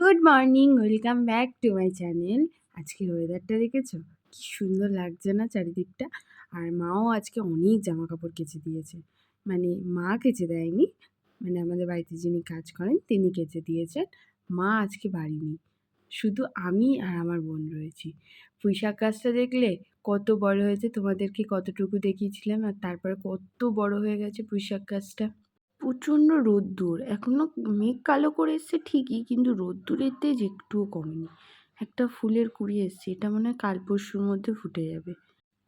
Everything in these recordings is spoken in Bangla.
Good morning, welcome back to my channel. আজকের ওয়েদারটা দেখেছ? কি সুন্দর লাগছে না চারিদিকটা? আর মাও আজকে অনেক জামা কাপড় কেচে দিয়েছে। মানে মা কেচে দেয়নি মানে আমাদের বাড়িতে যিনি কাজ করেন তিনি কেচে দিয়েছেন। মা আজকে বাড়ি নেই। শুধু আমি আর আমার বোন রয়েছি। পুঁইশাক গাছটা দেখলে কত বড় হয়েছে, তোমাদেরকে কতটুকু দেখিয়েছিলাম, আর তারপরে কত বড় হয়ে গেছে পুঁইশাক গাছটা। প্রচণ্ড রোদ্দুর। এখনও মেঘ কালো করে এসছে ঠিকই, কিন্তু রোদ্দুরের তেজ একটুও কমেনি। একটা ফুলের কুড়ি এসছে, এটা মনে হয় কাল পরশুর মধ্যে ফুটে যাবে।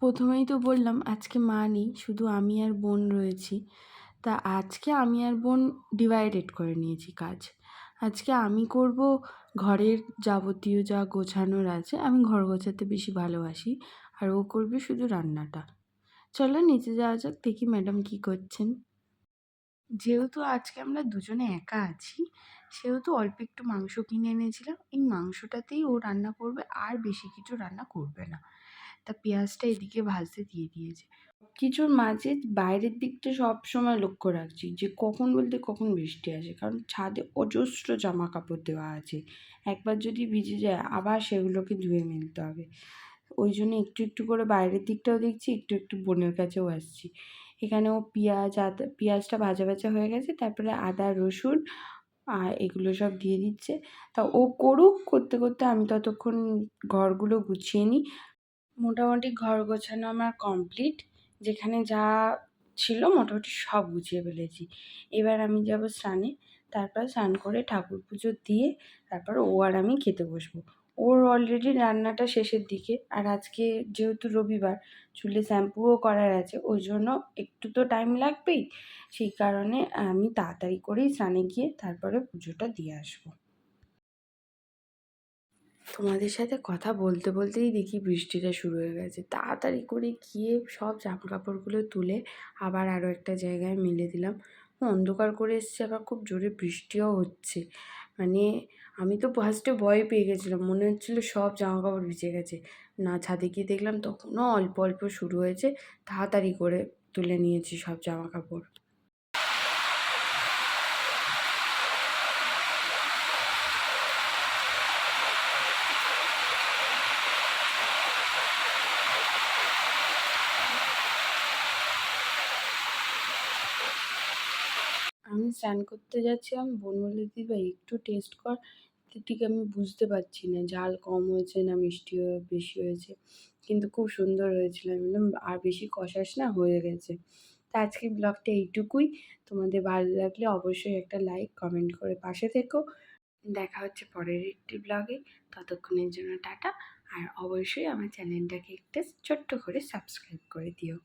প্রথমেই তো বললাম, আজকে মা নেই, শুধু আমি আর বোন রয়েছি। তা আজকে আমি আর বোন ডিভাইডেড করে নিয়েছি কাজ। আজকে আমি করব ঘরের যাবতীয় যা গোছানোর আছে, আমি ঘর গোছাতে বেশি ভালোবাসি, আর ও করবে শুধু রান্নাটা। চলো নিচে যাওয়া যাক, দেখি ম্যাডাম কী করছেন। যেহেতু আজকে আমরা দুজনে একা আছি, সেহেতু অল্প একটু মাংস কিনে এনেছিলাম। এই মাংসটাতেই ও রান্না করবে, আর বেশি কিছু রান্না করবে না। তা পেঁয়াজটা এদিকে ভাজতে দিয়ে দিয়েছে। কিছুর মাঝে বাইরের দিকটা সব সময় লক্ষ্য রাখছি, যে কখন বলতে কখন বৃষ্টি আসে। কারণ ছাদে অজস্র জামা কাপড় দেওয়া আছে। একবার যদি ভিজে যায়, আবার সেগুলোকে ধুয়ে মেলতে হবে। ওই জন্য একটু একটু করে বাইরের দিকটাও দেখছি, একটু একটু বোনের কাছেও আসছি। এখানেও পেঁয়াজ আদা, পেঁয়াজটা ভাজা ভাজা হয়ে গেছে, তারপরে আদা, রসুন, আর এগুলো সব দিয়ে দিচ্ছে। তা ও করুক, করতে করতে আমি ততক্ষণ ঘরগুলো গুছিয়ে নিই। মোটামুটি ঘর গোছানো আমার কমপ্লিট। যেখানে যা ছিল মোটামুটি সব গুছিয়ে ফেলেছি। এবার আমি যাব স্নানে, তারপর স্নান করে ঠাকুর পুজো দিয়ে তারপর ও আর আমি খেতে বসবো। ওর অলরেডি রান্নাটা শেষের দিকে। আর আজকে যেহেতু রবিবার, চুলে শ্যাম্পুও করার আছে, ওই জন্য একটু তো টাইম লাগবেই। সেই কারণে আমি তাড়াতাড়ি করেই স্নানে গিয়ে তারপরে পুজোটা দিয়ে আসব। তোমাদের সাথে কথা বলতে বলতেই দেখি বৃষ্টিটা শুরু হয়ে গেছে। তাড়াতাড়ি করে গিয়ে সব জামা কাপড়গুলো তুলে আবার আরও একটা জায়গায় মেলে দিলাম। অন্ধকার করে এসছে, আবার খুব জোরে বৃষ্টিও হচ্ছে। মানে আমি তো ফার্স্টে ভয় পেয়ে গেছিলাম। মনে হচ্ছিল সব জামা কাপড় ভিজে গেছে। না, ছাদে গিয়ে দেখলাম তখনও অল্প অল্প শুরু হয়েছে। তাড়াতাড়ি করে তুলে নিয়েছি সব জামা কাপড় আমি স্নান করতে যাচ্ছিলাম বোন বলল দিদিভাই একটু টেস্ট কর ঠিক আমি বুঝতে পারছি না। ঝাল কম হয়েছে না মিষ্টি বেশি হয়েছে? কিন্তু খুব সুন্দর হয়েছিল। আমি বললাম, আর বেশি কষাস না, হয়ে গেছে। তা আজকের ব্লগটা এইটুকুই। তোমাদের ভালো লাগলে অবশ্যই একটা লাইক কমেন্ট করে পাশে থেকো। দেখা হচ্ছে পরের একটি ব্লগে ততক্ষণের জন্য টাটা। আর অবশ্যই আমার চ্যানেলটাকে একটা ছোট্ট করে সাবস্ক্রাইব করে দিও।